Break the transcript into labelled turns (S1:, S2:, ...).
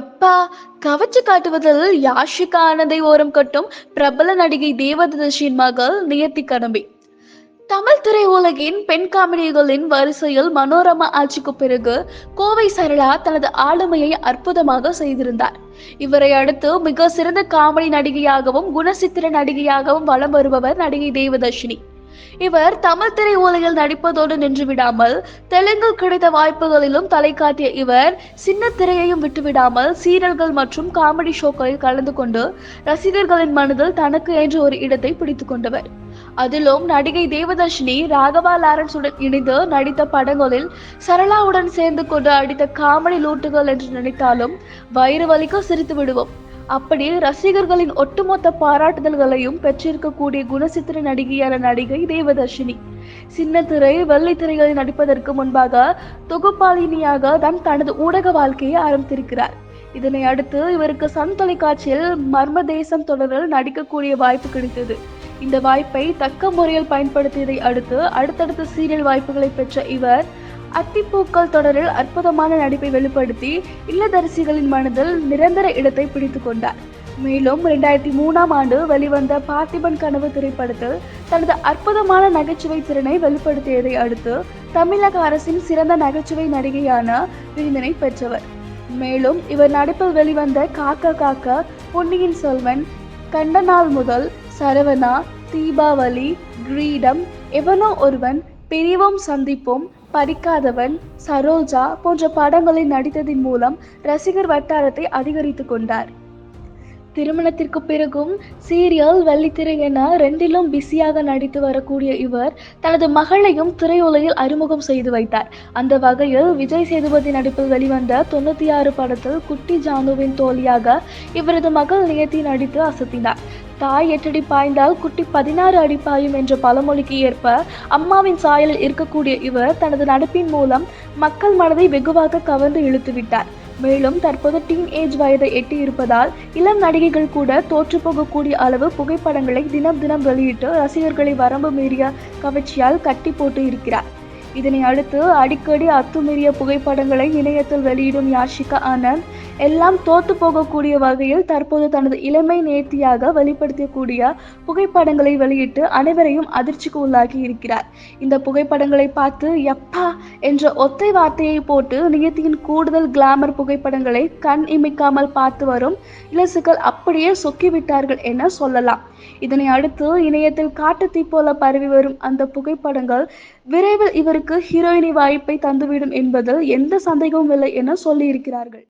S1: எப்பா கவச்சு காட்டுவதில் யாஷிகா ஆனந்தை ஓரம் கட்டும் பிரபல நடிகை தேவதர்ஷின் மகள் நியத்தி கடம்பி தமிழ் திரை உலகின் பெண் காமெடிகளின் வரிசையில் மனோரமா ஆட்சிக்கு பிறகு கோவை சரளா தனது ஆளுமையை அற்புதமாக செய்திருந்தார் இவரை அடுத்து மிக சிறந்த காமெடி நடிகையாகவும் குணசித்திர நடிகையாகவும் வலம் வருபவர் நடிகை தேவதர்ஷினி இவர் தமிழ் ஓலையில் நடிப்பதோடு நின்று விடாமல் தெலுங்கில் கிடைத்த வாய்ப்புகளிலும் தலை காட்டிய இவர் சின்ன திரையையும் விட்டுவிடாமல் சீரல்கள் மற்றும் காமெடி ஷோக்களில் கலந்து கொண்டு ரசிகர்களின் மனதில் தனக்கு என்று ஒரு இடத்தை பிடித்துக் கொண்டவர் அதிலும் நடிகை தேவதர்ஷினி ராகவா லாரன்ஸுடன் இணைந்து நடித்த படங்களில் சரளாவுடன் சேர்ந்து கொண்டு அடித்த காமெடி லூட்டுகள் என்று நினைத்தாலும் வயிறு வலிக்க சிரித்து விடுவோம் அப்படி ரசிகர்களின் ஒட்டுமொத்த பாராட்டுதல்களையும் பெற்றிருக்கக்கூடிய குணசித்திர நடிகையான நடிகை தேவதர்ஷினி சின்ன திரை வெள்ளித்திரைகளில் நடிப்பதற்கு முன்பாக தொகுப்பாளினியாக தான் தனது ஊடக வாழ்க்கையை ஆரம்பித்திருக்கிறார் இதனை அடுத்து இவருக்கு சன் தொலைக்காட்சியில் மர்ம தேசம் தொடரில் நடிக்கக்கூடிய வாய்ப்பு கிடைத்தது இந்த வாய்ப்பை தக்க முறையில் பயன்படுத்தியதை அடுத்து அடுத்தடுத்த சீரியல் வாய்ப்புகளை பெற்ற இவர் அத்திப்பூக்கள் தொடரில் அற்புதமான நடிப்பை வெளிப்படுத்தி இல்லதரசிகளின் மனதில் நிரந்தர இடத்தை பிடித்து கொண்டார் மேலும் ரெண்டாயிரத்தி மூணாம் ஆண்டு வெளிவந்த பார்த்திபன் கனவு திரைப்படத்தில் தனது அற்புதமான நகைச்சுவை திறனை வெளிப்படுத்தியதை அடுத்து தமிழக அரசின் சிறந்த நகைச்சுவை நடிகையான விருந்தினை பெற்றவர் மேலும் இவர் நடிப்பில் வெளிவந்த காக்க காக்க பொன்னியின் செல்வன் கண்டனால் முதல் சரவணா தீபாவளி கிரீடம் எவனோ ஒருவன் பிரிவோம் சந்திப்போம் படிக்காதவன் சரோஜா போன்ற படங்களில் நடித்ததன் மூலம் ரசிகர் வட்டாரத்தை அதிகரித்து கொண்டார் திருமணத்திற்கு பிறகும் சீரியல் வெள்ளித்திரை என ரெண்டிலும் பிஸியாக நடித்து வரக்கூடிய இவர் தனது மகளையும் திரையுலகில் அறிமுகம் செய்து வைத்தார் அந்த வகையில் விஜய் சேதுபதி நடிப்பில் வெளிவந்த தொண்ணூற்றி ஆறு படத்தில் குட்டி ஜானுவின் தோழியாக இவரது மகள் நியத்தி நடித்து அசத்தினார் தாய் எட்டடி பாய்ந்தால் குட்டி பதினாறு அடி பாயும் என்ற பழமொழிக்கு ஏற்ப அம்மாவின் சாயலில் இருக்கக்கூடிய இவர் தனது நடிப்பின் மூலம் மக்கள் மனதை வெகுவாக கவர்ந்து இழுத்துவிட்டார் மேலும் தற்போது டீன் ஏஜ் வயதை எட்டி இருப்பதால் இளம் நடிகைகள் கூட தோற்று போகக்கூடிய அளவு புகைப்படங்களை தினம் தினம் வெளியிட்டு ரசிகர்களை வரம்பு மீறிய கவர்ச்சியால் கட்டி போட்டு இருக்கிறார் இதனை அடுத்து அடிக்கடி அத்துமீறிய புகைப்படங்களை இணையத்தில் வெளியிடும் யாஷிகா ஆனந்த் எல்லாம் தோத்து போகக்கூடிய வகையில் தற்போது தனது இளமை நேர்த்தியாக வெளிப்படுத்தக்கூடிய புகைப்படங்களை வெளியிட்டு அனைவரையும் அதிர்ச்சிக்கு உள்ளாகி இருக்கிறார் இந்த புகைப்படங்களை பார்த்து எப்பா என்ற ஒத்தை வார்த்தையை போட்டு நியத்தியின் கூடுதல் கிளாமர் புகைப்படங்களை கண் இமைக்காமல் பார்த்து வரும் இலசுகள் அப்படியே சொக்கிவிட்டார்கள் என சொல்லலாம் இதனை அடுத்து இணையத்தில் காட்டுத்தீ போல பரவி வரும் அந்த புகைப்படங்கள் விரைவில் இவருக்கு ஹீரோயினி வாய்ப்பை தந்துவிடும் என்பதில் எந்த சந்தேகமும் இல்லை என சொல்லியிருக்கிறார்கள்